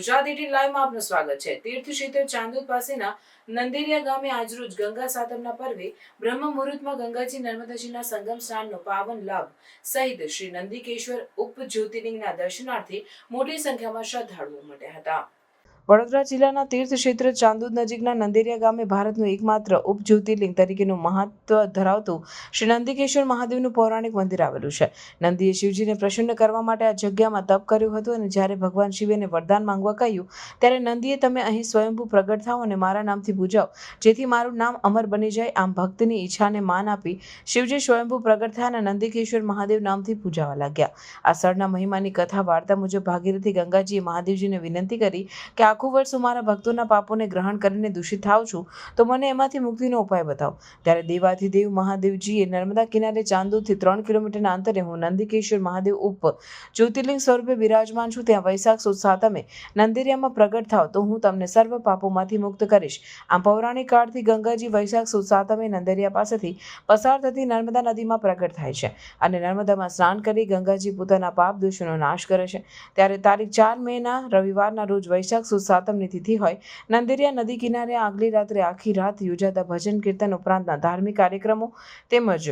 Gujarat eighteen લાઈવમાં આપનું સ્વાગત છે. તીર્થ ક્ષેત્ર ચાંદોદ પાસેના નંદેરિયા ગામે આજરોજ ગંગા સાતમના પર્વે બ્રહ્મ મુહૂર્તમાં ગંગાજી નર્મદાજીના સંગમ સ્નાનનો પાવન લાભ સહિત શ્રી નંદિકેશ્વર ઉપ જ્યોતિર્લિંગના દર્શનાર્થે મોટી સંખ્યામાં શ્રદ્ધાળુઓ ઉમટ્યા હતા. વડોદરા જિલ્લાના તીર્થ ક્ષેત્ર ચાંદોદ નજીકના નંદેરિયા ગામે ભારતનું એકમાત્ર ઉપજ્યોતિર્લિંગ તરીકેનું મહત્વ ધરાવતું શ્રી નંદિકેશ્વર મહાદેવનું પૌરાણિક મંદિર આવેલું છે. નંદીએ શિવજીને પ્રસન્ન કરવા માટે આ જગ્યામાં તપ કર્યું હતું અને જ્યારે ભગવાન શિવેને વરદાન માંગવા કહ્યું, ત્યારે નંદીએ તમે અહીં સ્વયંભૂ પ્રગટ થાઓ અને મારા નામથી પૂજાઓ, જેથી મારું નામ અમર બની જાય, આમ ભક્તની ઈચ્છાને માન આપી શિવજી સ્વયંભૂ પ્રગટ થયા અને નંદિકેશ્વર મહાદેવ નામથી પૂજાવા લાગ્યા. આ સ્થળના મહિમાની કથા વાર્તા મુજબ ભાગીરથી ગંગાજીએ મહાદેવજીને વિનંતી કરી કે આખું વર્ષ હું મારા ભક્તોના પાપોને ગ્રહણ કરીને દૂષિત થાઉં છું, તો મને એમાંથી મુક્તિનો ઉપાય બતાવો. ત્યારે દેવાધિદેવ મહાદેવજીએ નર્મદા કિનારે ચાંદોદથી ત્રણ કિલોમીટરના અંતરે હું નંદિકેશ્વર મહાદેવ ઉપ જ્યોતિર્લિંગ સ્વરૂપે બિરાજમાન છું, ત્યાં વૈશાખ સુદ સાતમે નંદેરિયામાં પ્રગટ થાવ, તો હું તમને સર્વ પાપોમાંથી મુક્ત કરીશ. આમ પૌરાણિક કાળથી ગંગાજી વૈશાખ સુદ સાતમે નંદેરિયા પાસેથી પસાર થતી નર્મદા નદીમાં પ્રગટ થાય છે અને નર્મદામાં સ્નાન કરી ગંગાજી પોતાના પાપ દોષોનો નાશ કરે છે. ત્યારે તારીખ ચાર મેના રવિવારના રોજ વૈશાખ સુદ સાતમની તિથિ હોય. નંદેરિયા નદી કિનારે આગલી રાત્રે આખી રાત યોજાતા ભજન કીર્તન ઉપરાંતના ધાર્મિક કાર્યક્રમો તેમજ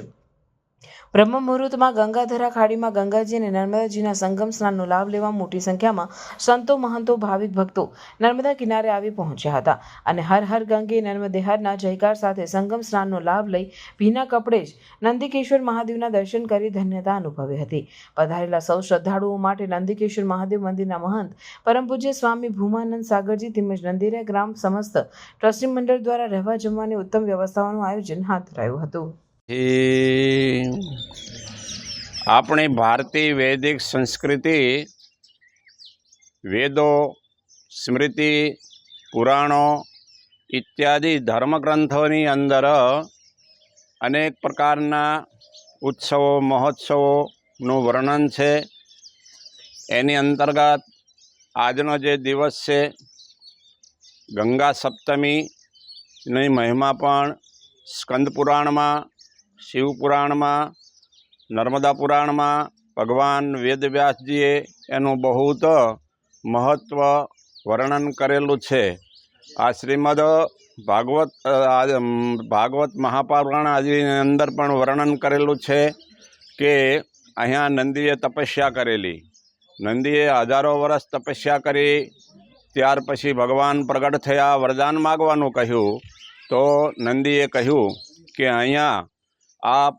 બ્રહ્મ મુહૂર્તમાં ગંગાધરા ખાડીમાં ગંગાજી અને નર્મદાજીના સંગમ સ્નાનનો લાભ લેવા મોટી સંખ્યામાં સંતો, મહંતો, ભાવિક ભક્તો નર્મદા કિનારે આવી પહોંચ્યા હતા અને હર હર ગંગે નર્મદે હરના જયકાર સાથે સંગમ સ્નાનનો લાભ લઈ ભીના કપડે જ નંદિકેશ્વર મહાદેવના દર્શન કરી ધન્યતા અનુભવી હતી. પધારેલા સૌ શ્રદ્ધાળુઓ માટે નંદિકેશ્વર મહાદેવ મંદિરના મહંત પરમ પૂજ્ય સ્વામી ભૂમાનંદ સાગરજી તેમજ નંદિરા ગ્રામ સમસ્ત ટ્રસ્ટી મંડળ દ્વારા રહેવા જમવાની ઉત્તમ વ્યવસ્થાઓનું આયોજન હાથ ધરાયું હતું. આપણી ભારતીય વૈદિક સંસ્કૃતિ, વેદો, સ્મૃતિ, પુરાણો ઇત્યાદિ ધર્મગ્રંથોની અંદર અનેક પ્રકારના ઉત્સવો, મહોત્સવોનું વર્ણન છે. એની અંતર્ગત આજનો જે દિવસ છે, ગંગા સપ્તમીની મહિમા પણ સ્કંદ પુરાણમાં શિવ પુરાણમાં નર્મદા પુરાણમાં ભગવાન વેદવ્યાસજીએ એનું બહુત મહત્ત્વ વર્ણન કરેલું છે. આ શ્રીમદ ભાગવત ભાગવત મહાપુરાણ આદિની અંદર પણ વર્ણન કરેલું છે કે અહીંયા નંદીએ તપસ્યા કરેલી. નંદીએ હજારો વર્ષ તપસ્યા કરી, ત્યાર પછી ભગવાન પ્રગટ થયા, વરદાન માગવાનું કહ્યું, તો નંદીએ કહ્યું કે અહીંયા આપ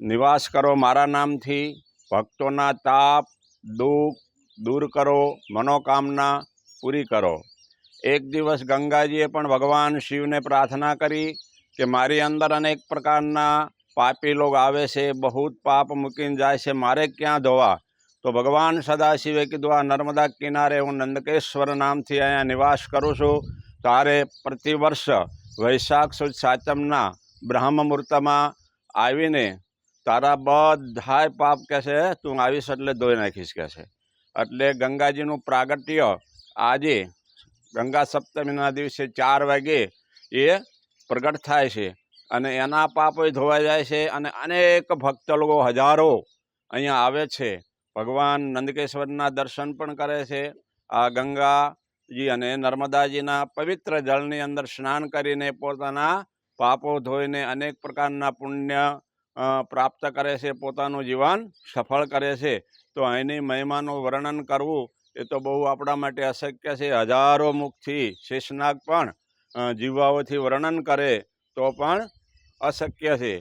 નિવાસ કરો મારા નામથી. ભક્તોના તાપ, દુઃખ દૂર કરો, મનોકામના પૂરી કરો. એક દિવસ ગંગાજીએ પણ ભગવાન શિવને પ્રાર્થના કરી કે મારી અંદર અનેક પ્રકારના પાપી લોગ આવે છે બહુ પાપ મૂકીને જાય છે, મારે ક્યાં ધોવા? તો ભગવાન સદાશિવે કીધું, આ નર્મદા કિનારે હું નંદકેશ્વર નામથી અહીંયા નિવાસ કરું છું. તારે પ્રતિવર્ષ વૈશાખ સુદ સાતમના બ્રહ્મ મુહૂર્તમાં આવીને તારા બધાય પાપ કહેશે, તું આવીશ એટલે ધોઈ નાખીશ કહેશે. એટલે ગંગાજીનું પ્રાગટ્ય આજે ગંગા સપ્તમીના દિવસે ચાર વાગે એ પ્રગટ થાય છે અને એના પાપો ધોવાઈ જાય છે અને અનેક ભક્ત લોકો હજારો અહીંયા આવે છે. ભગવાન નંદકેશ્વરના દર્શન પણ કરે છે. આ ગંગાજી અને નર્મદાજીના પવિત્ર જળની અંદર સ્નાન કરીને પોતાના પાપો ધોઈને અનેક પ્રકારના પુણ્ય પ્રાપ્ત કરે છે, પોતાનું જીવન સફળ કરે છે. તો અહીંની મહિમાનું વર્ણન કરવું એ તો બહુ આપણા માટે અશક્ય છે. હજારો મુખથી શેષનાગ પણ જીવાઓથી વર્ણન કરે તો પણ અશક્ય છે.